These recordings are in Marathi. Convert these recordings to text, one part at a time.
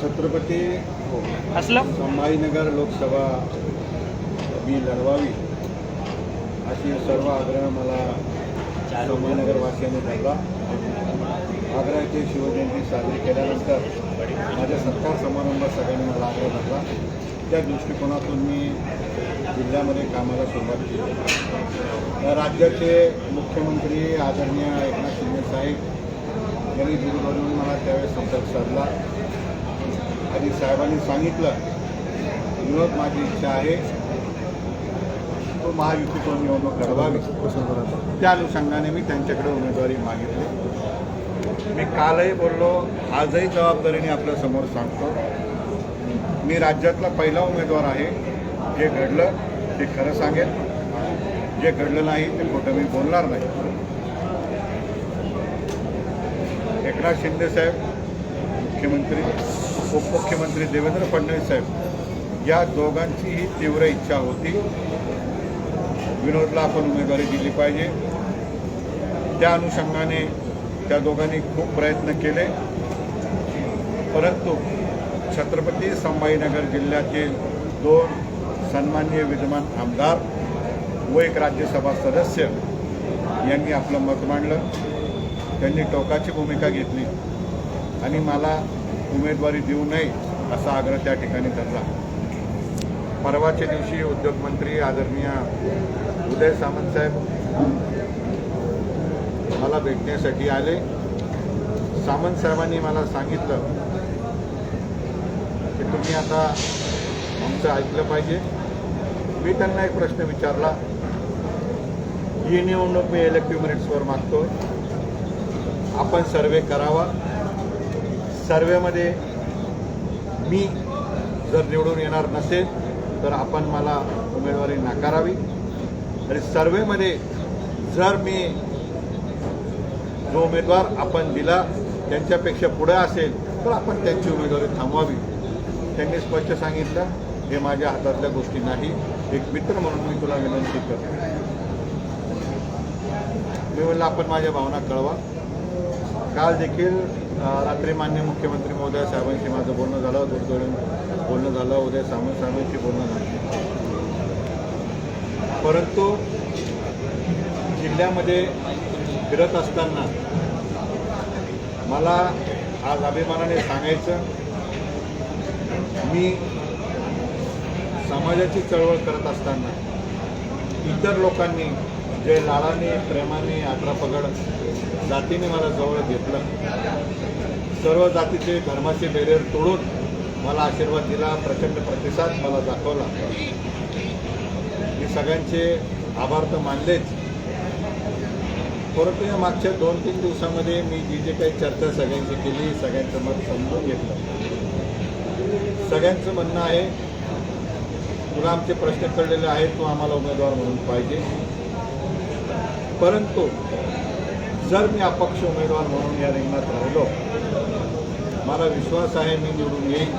छत्रपती असलम संभाजीनगर लोकसभा मी लढवावी अशी सर्व आग्रह मला संभाजीनगर वासियांनी धरला. आग्रहाची शिवजयंती साजरी केल्यानंतर माझ्या सत्कार समारंभात सगळ्यांनी मला आग्रह धरला. त्या दृष्टिकोनातून मी जिल्ह्यामध्ये कामाला सुरुवात केली. राज्याचे मुख्यमंत्री आदरणीय एकनाथ शिंदे साहेब यांनी दूरवरून मला त्यावेळेस संपर्क साधला. आणि साहेबांनी सांगितलं विनोद माझी इच्छा आहे तो महायुतीतून निवडणूक लढवावी. त्या अनुषंगाने मी त्यांच्याकडे उमेदवारी मागितली. मी कालही बोललो आजही जबाबदारीने आपल्यासमोर सांगतो. मी राज्यातला पहिला उमेदवार आहे. जे घडलं ते खरं सांगेल जे घडलं नाही ते खोटं मी बोलणार नाही. एकनाथ शिंदे साहेब मुख्यमंत्री उपमुख्यमंत्री देवेंद्र फडणवीस साहेब या दोघांची ही तीव्र इच्छा होती. विनोदला आपण उमेदवारी दिली पाहिजे. त्या अनुषंगाने त्या दोघांनी खूप प्रयत्न केले. परंतु छत्रपती संभाजीनगर जिल्ह्यातील दोन सन्माननीय विद्यमान आमदार व एक राज्यसभा सदस्य यांनी आपलं मत मांडलं. त्यांनी टोकाची भूमिका घेतली. आणि मला उमेदवारी देऊ नये असा आग्रह त्या ठिकाणी धरला. परवाच्या दिवशी उद्योगमंत्री आदरणीय उदय सामंत साहेब मला भेटण्यासाठी आले. सामंत साहेबांनी मला सांगितलं की तुम्ही आता आमचं ऐकलं पाहिजे. मी त्यांना एक प्रश्न विचारला. ही निवडणूक मी इलेक्टिव्ह मिनिट्सवर मागतो आपण सर्वे करावा. सर्वेमध्ये मी जर निवडून येणार नसेल तर आपण मला उमेदवारी नाकारावी. आणि सर्वेमध्ये जर मी जो उमेदवार आपण दिला त्यांच्यापेक्षा पुढे असेल तर आपण त्यांची उमेदवारी थांबवावी. त्यांनी स्पष्ट सांगितलं हे माझ्या हातातल्या गोष्टी नाही. एक मित्र म्हणून मी तुला विनंती करतो. मी म्हणलं आपण माझ्या भावना कळवा. काल देखील रात्री मान्य मुख्यमंत्री महोदय साहेबांशी माझं बोलणं झालं दूरध्वनीवरून बोलणं झालं उदय सामंत साहेबांशी बोलणं झालं. परंतु जिल्ह्यामध्ये फिरत असताना मला आज अभिमानाने सांगायचं मी समाजाची चळवळ करत असताना इतर लोकांनी जे लाडाने प्रेमाने अठरा पगड जातीने मला जवळ घेतलं. सर्व जातीचे धर्माचे बेरियर तोडून मला आशीर्वाद दिला प्रचंड प्रतिसाद मला दाखवला. मी सगळ्यांचे आभार तर मानलेच. परंतु या मागच्या दोन तीन दिवसामध्ये मी जी जे काही चर्चा सगळ्यांची केली सगळ्यांचं मत समजून घेतलं. सगळ्यांचं म्हणणं आहे तुला आमचे प्रश्न कळलेले आहेत तू आम्हाला उमेदवार म्हणून पाहिजे. परंतु जर मी अपक्ष उमेदवार म्हणून या रिंगणात राहिलो मला विश्वास आहे मी निवडून येईन.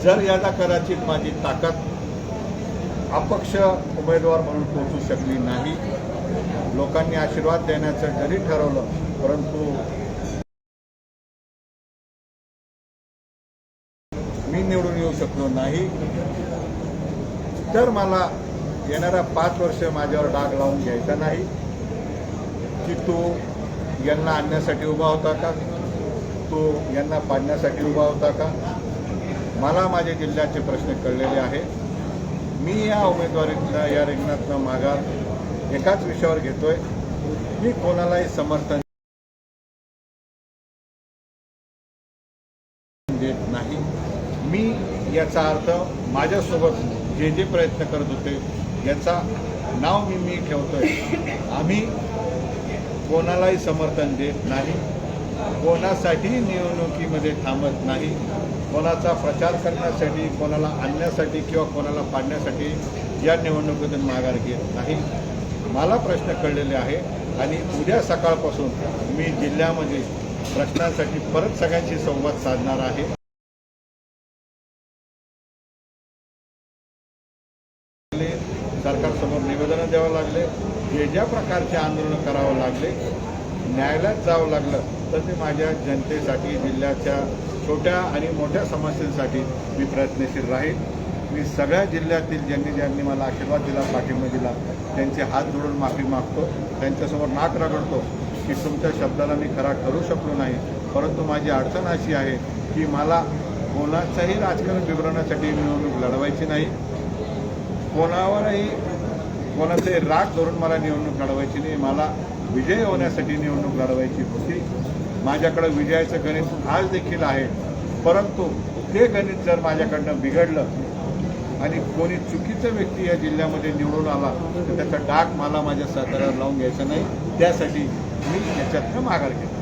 जर यादा कदाचित माझी ताकद अपक्ष उमेदवार म्हणून पोहोचू शकली नाही लोकांनी आशीर्वाद देण्याचं जरी ठरवलं परंतु मी निवडून येऊ शकलो नाही तर मला येणाऱ्या पाच वर्ष माझ्यावर डाग लावून घ्यायचा नाही. की तो यांना आणण्यासाठी उभा होता का? तो यांना पाडण्यासाठी उभा होता का? मला माझ्या जिल्ह्याचे प्रश्न कळलेले आहेत मी या उमेदवारीतनं या रिंगणातनं माघार एकाच विषयावर घेतोय. मी कोणालाही समर्थन देत नाही. मी याचा अर्थ माझ्यासोबत जे जे प्रयत्न करत होते याचा नाव मी मी ठेवतोय. आम्ही कोणालाही समर्थन देत नाही. कोणासाठी निवडणुकीमध्ये थांबत नाही. कोणाचा प्रचार करण्यासाठी कोणाला आणण्यासाठी किंवा कोणाला पाडण्यासाठी या निवडणुकीतून माघार घेत नाही. मला प्रश्न कळलेले आहे आणि उद्या सकाळपासून मी जिल्ह्यामध्ये प्रश्नांसाठी परत सगळ्यांशी संवाद साधणार आहे. सरकारसमोर निवेदनं द्यावं लागले जे ज्या प्रकारचे आंदोलनं करावं लागले न्यायालयात जावं लागलं तर ते माझ्या जनतेसाठी जिल्ह्याच्या छोट्या आणि मोठ्या समस्यांसाठी मी प्रयत्नशील राहील. मी सगळ्या जिल्ह्यातील ज्यांनी ज्यांनी मला आशीर्वाद दिला पाठिंबा दिला त्यांचे हात जोडून माफी मागतो. त्यांच्यासमोर नाक रगडतो की तुमच्या शब्दाला मी खरा करू शकलो नाही. परंतु माझी अडचण अशी आहे की मला कोणाचंही राजकारण बिघडवण्यासाठी निवडणूक लढवायची नाही. कोणावरही कोणाचे राग धरून मला निवडणूक लढवायची नाही मला विजय होण्यासाठी निवडणूक लढवायची होती. माझ्याकडं विजयाचं गणित आज देखील आहे परंतु ते गणित जर माझ्याकडनं बिघडलं आणि कोणी चुकीचं व्यक्ती या जिल्ह्यामध्ये निवडून आला तर त्याचा डाग मला माझ्या साताऱ्यावर लावून घ्यायचा नाही. त्यासाठी मी याच्यातनं माघार घेतो.